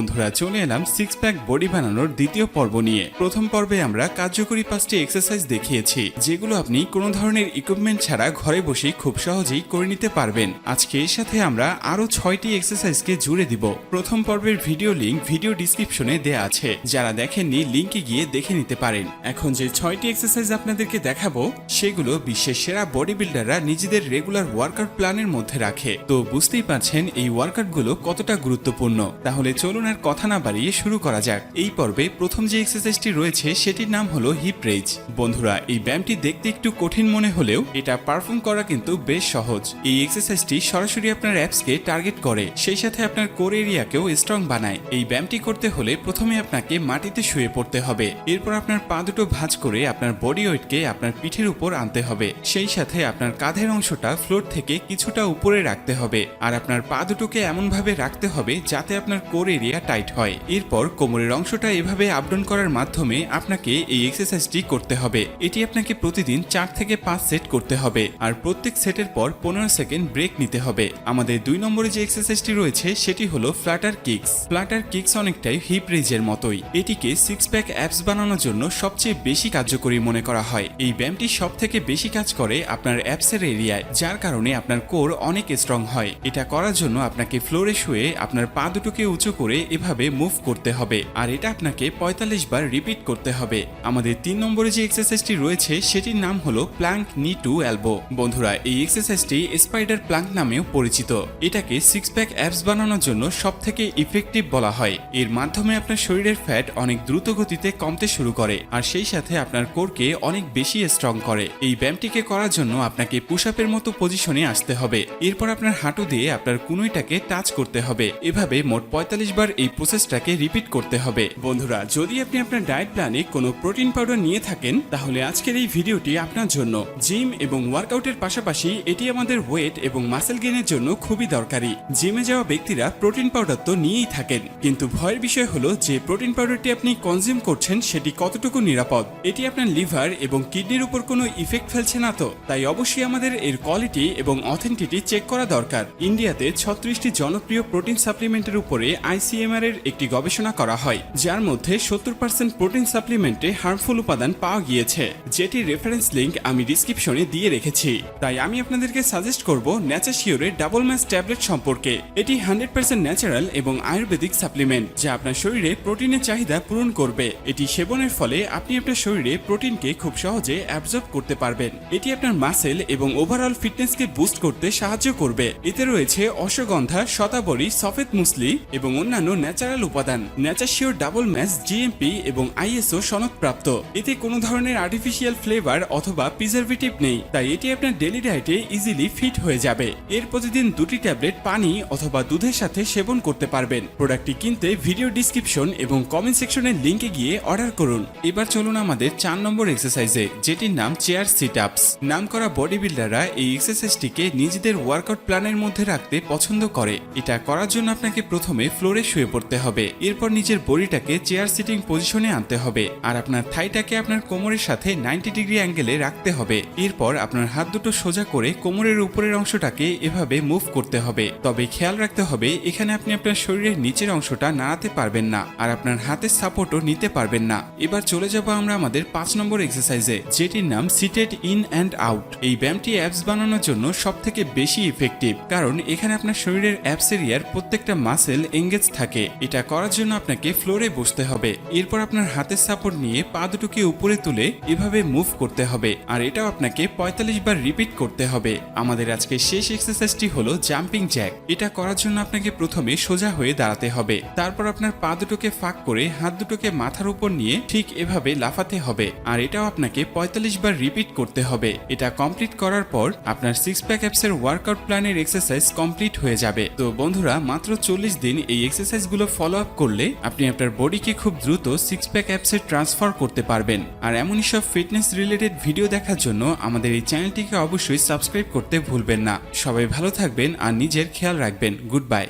বন্ধুরা, চলে এলাম সিক্স প্যাক বডি বানানোর দ্বিতীয় পর্ব নিয়ে। প্রথম পর্বে আমরা কার্যকরী পাঁচটি এক্সারসাইজ দেখিয়েছি, যেগুলো আপনি কোনো ধরনের ইকুইপমেন্ট ছাড়া ঘরে বসেই খুব সহজেই করে নিতে পারবেন। আজকে এর সাথে আমরা আরও ছয়টি এক্সারসাইজকে জুড়ে দিব। প্রথম পর্বের ভিডিও লিংক ভিডিও ডিসক্রিপশনে দেয়া আছে। যারা দেখেননি লিঙ্কে গিয়ে দেখে নিতে পারেন। এখন যে ছয়টি এক্সারসাইজ আপনাদেরকে দেখাবো, সেগুলো বিশ্বের সেরা বডি বিল্ডাররা নিজেদের রেগুলার ওয়ার্কআউট প্ল্যানের মধ্যে রাখে। তো বুঝতেই পারছেন এই ওয়ার্কআউটগুলো কতটা গুরুত্বপূর্ণ। তাহলে চলুন আর কথা না বাড়িয়ে শুরু করা যাক। এই পর্বে প্রথম যে এক্সারসাইজটি রয়েছে, সেটির নাম হলো হিপ রেজ। বন্ধুরা, এই ব্যায়ামটি দেখতে একটু কঠিন মনে হলেও এটা পারফর্ম করা কিন্তু বেশ সহজ। এই এক্সারসাইজটি সরাসরি আপনার অ্যাপসকে টার্গেট করে, সেই সাথে আপনার কোর এরিয়াকেও স্ট্রং বানায়। এই ব্যায়ামটি করতে হলে প্রথমে আপনাকে মাটিতে শুয়ে পড়তে হবে। এরপর আপনার পা দুটো ভাঁজ করে আপনার বডি ওয়েটকে আপনার পিঠের উপর আনতে হবে। সেই সাথে আপনার কাঁধের অংশটা ফ্লোর থেকে কিছুটা উপরে রাখতে হবে। আর আপনার পা দুটোকে এমনভাবে রাখতে হবে যাতে আপনার কোর এরিয়া টাইট হয়। এরপর কোমরের অংশটা এভাবে আপডাউন করার মাধ্যমে আপনাকে এই এক্সারসাইজটি করতে হবে। এটি আপনাকে প্রতিদিন চার থেকে পাঁচ সেট করতে হবে আর প্রত্যেক সেটের পর পনেরো সেকেন্ড ব্রেক নিতে হবে। আমাদের দুই নম্বরে যে এক্সারসাইজটি রয়েছে সেটি হলো ফ্ল্যাটার কিক্স। ফ্ল্যাটার কিক্স অনেকটাই হিপ রেজের মতোই। এটিকে সিক্স প্যাক অ্যাপস বানানোর জন্য সবচেয়ে বেশি কার্যকরী মনে করা হয়। এই ব্যায়ামটি সব থেকে বেশি কাজ করে আপনার অ্যাপসের এরিয়ায়, যার কারণে আপনার কোর অনেক স্ট্রং হয়। এটা করার জন্য আপনাকে ফ্লোরে শুয়ে আপনার পা দুটোকে উঁচু করে এভাবে মুভ করতে হবে। আর এটা আপনাকে পঁয়তাল্লিশ বার রিপিট করতে হবে। আমাদের তিন নম্বরে যে এক্সারসাইজটি রয়েছে, সেটির নাম হলো প্ল্যাঙ্ক নি টু এলবো বন্ধুরা, এই এক্সারসাইজটি স্পাইডার প্ল্যাঙ্ক নামেও পরিচিত। এটাকে সিক্স প্যাক অ্যাপস বানানোর জন্য সব থেকে ইফেক্টিভ বলা হয়। এর মাধ্যমে আপনার শরীরের ফ্যাট অনেক দ্রুত গতিতে কমতে শুরু করে, আর সেই সাথে আপনার কোরকে অনেক বেশি স্ট্রং করে। এই ব্যায়ামটিকে করার জন্য আপনাকে পুশ মতো পজিশনে আসতে হবে। এরপর আপনার হাঁটু দিয়ে আপনার কুনুইটাকে টাচ করতে হবে। এভাবে মোট পঁয়তাল্লিশ বার এই প্রসেসটাকে রিপিট করতে হবে। বন্ধুরা, যদি আপনি আপনার ডায়েট প্ল্যানে কোনো প্রোটিন পাউডার নিয়ে থাকেন, তাহলে আজকের এই ভিডিওটি আপনার জন্য। জিম এবং ওয়ার্কআউটের পাশাপাশি এটি আমাদের ওয়েট এবং মাসেল গেনের জন্য খুবই দরকারি। জিমে যাওয়া ব্যক্তিরা প্রোটিন পাউডার তো নিয়েই থাকেন। কিন্তু ভয়ের বিষয় হলো যে প্রোটিন পাউডারটি আপনি কনজিউম করছেন, সেটি কতটুকু নিরাপদ? এটি আপনার লিভার এবং কিডনির উপর কোনো ইফেক্ট ফেলছে না তো। তাই অবশ্যই আমাদের এর কোয়ালিটি এবং অথেন্টিটি চেক করা দরকার। ইন্ডিয়াতে ছত্রিশটি জনপ্রিয় প্রোটিন সাপ্লিমেন্টের উপরে আইসিএমআর এর একটি গবেষণা করা হয়, যার মধ্যে সত্তর পার্সেন্ট প্রোটিন সাপ্লিমেন্টে হার্মফুল উপাদান পাওয়া গিয়েছে যেটির রেফারেন্স লিঙ্ক আমি ডিসক্রিপশনে দিয়ে রেখেছি। তাই আমি আপনাদেরকে সাজেস্ট করব ন্যাচাশিওরের ডাবল ম্যাচ ট্যাবলেট সম্পর্কে। এটি হান্ড্রেড পার্সেন্ট ন্যাচারাল এবং আয়ুর্বেদিক সাপ্লিমেন্ট যা আপনার শরীরে প্রোটিনের চাহিদা পূরণ করবে। এটি সেবনের ফলে আপনি আপনার শরীরে প্রোটিনকে খুব সহজে অ্যাবজর্ব করতে পারবেন। এটি আপনার মাসেল এবং ওভারঅল ফিটনেসকে বুস্ট করতে সাহায্য করবে। এতে রয়েছে অশ্বগন্ধা, শতাবরী, সফেদ মুসলি এবং অন্যান্য ন্যাচারাল উপাদান। ন্যাচাশিওর ডাবল ম্যাচ জিএমপি এবং আইএসও সনদপ্রাপ্ত। এতে কোনো ধরনের আর্টিফিশিয়াল ফ্লেভার অথবা প্রিজারভেটিভ নেই। তাই এটি আপনার ডেলি ডায়েটে ইজিলি ফিট হয়ে যাবে। এর প্রতিদিন দুটি ট্যাবলেট পানি অথবা দুধের সাথে সেবন করতে পারবেন। প্রোডাক্টটি কিনতে ভিডিও ডিসক্রিপশন এবং কমেন্ট সেকশনের লিঙ্কে গিয়ে অর্ডার করুন। এবার চলুন আমাদের চার নম্বর এক্সারসাইজে যেটির নাম চেয়ার সিট আপস নাম করা বডি বিল্ডাররা এই এক্সারসাইজটিকে নিজেদের ওয়ার্কআউট প্ল্যানের মধ্যে রাখতে পছন্দ করে। এটা করার জন্য আপনাকে প্রথমে ফ্লোরে শুয়ে পড়তে হবে। এরপর নিজের বডিটাকে চেয়ার সিটিং পজিশনে আনতে হবে। আর আপনার থাইটাকে আপনার কোমরের সাথে নাইনটি ডিগ্রি অ্যাঙ্গেলে রাখতে হবে। এরপর আপনার হাত দুটো সোজা করে কোমরের উপরের অংশটাকে এভাবে মুভ করতে হবে। তবে খেয়াল রাখতে হবে, এখানে আপনি আপনার শরীরের নিচের অংশটা নাড়াতে পারবেন না। আর আপনার হাতের সাপোর্টও নিতে পারবেন না। এবার চলে যাব আমরা আমাদের পাঁচ নম্বর এক্সারসাইজে যেটির নাম সিটেড ইন অ্যান্ড আউট এই ব্যায়ামটি অ্যাপস বানানোর জন্য সব থেকে বেশি ইফেক্টিভ কারণ এখানে আপনার শরীরের অ্যাপস এরিয়ার প্রত্যেকটা মাসেল এঙ্গেজ থাকে। এটা করার জন্য আপনাকে ফ্লোরে বসতে হবে। এরপর আপনার হাতের সাপোর্ট নিয়ে পা দুটোকে উপরে তুলে এভাবে মুভ করতে হবে। আর এটাও আপনাকে পঁয়তাল্লিশ বার রিপিট করতে হবে। আমাদের আজকে শেষ এক্সারসাইজটি হলো জাম্পিং জ্যাক এটা করার জন্য আপনাকে প্রথমে সোজা হয়ে দাঁড়াতে হবে। তারপর আপনার পা দুটোকে ফাঁক করে হাত দুটোকে মাথার উপর নিয়ে ঠিক এভাবে লাফাতে হবে। আর এটাও আপনাকে পঁয়তাল্লিশ বার রিপিট করতে হবে। এটা কমপ্লিট করার পর আপনার সিক্স প্যাক অ্যাপসের ওয়ার্কআউট প্ল্যানের এক্সারসাইজ কমপ্লিট হয়ে যাবে। তো বন্ধুরা, মাত্র চল্লিশ দিন এই এক্সারসাইজগুলো ফলো আপ করলে আপনি আপনার বডিকে খুব দ্রুত সিক্স প্যাক অ্যাপসে ট্রান্সফার করতে পারবেন। আর এমনই সব ফিটনেস রিলেটেড ভিডিও দেখার জন্য আমাদের এই চ্যানেলটিকে অবশ্যই সাবস্ক্রাইব করতে ভুলবেন না। সবাই ভালো থাকবেন আর নিজের খেয়াল রাখবেন। Good bye